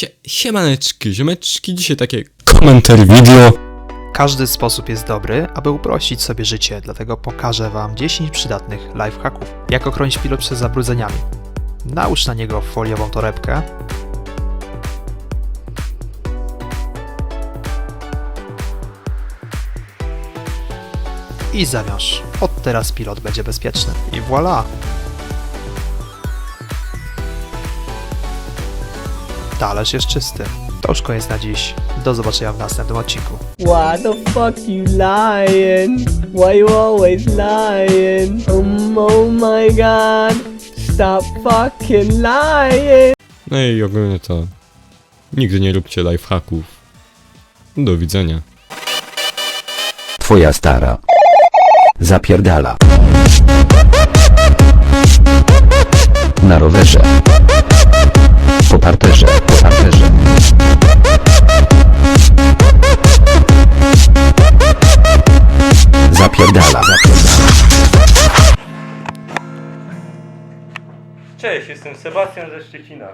Sie siemaneczki, ziomeczki, dzisiaj takie komentarz wideo. Każdy sposób jest dobry, aby uprościć sobie życie, dlatego pokażę Wam 10 przydatnych lifehacków. Jak ochronić pilot przed zabrudzeniami. Nałóż na niego foliową torebkę. I zawiąż. Od teraz pilot będzie bezpieczny. I voilà! Talerz jest czysty. To już koniec na dziś. Do zobaczenia w następnym odcinku. Why the fuck you lying? Why you always lying? Um, oh my god. Stop fucking lying. No i ogólnie to nigdy nie róbcie lifehacków. Do widzenia. Twoja stara. Zapierdala. Na rowerze. Po parterze, po parterze. Zapierdala. Cześć, jestem Sebastian ze Szczecina.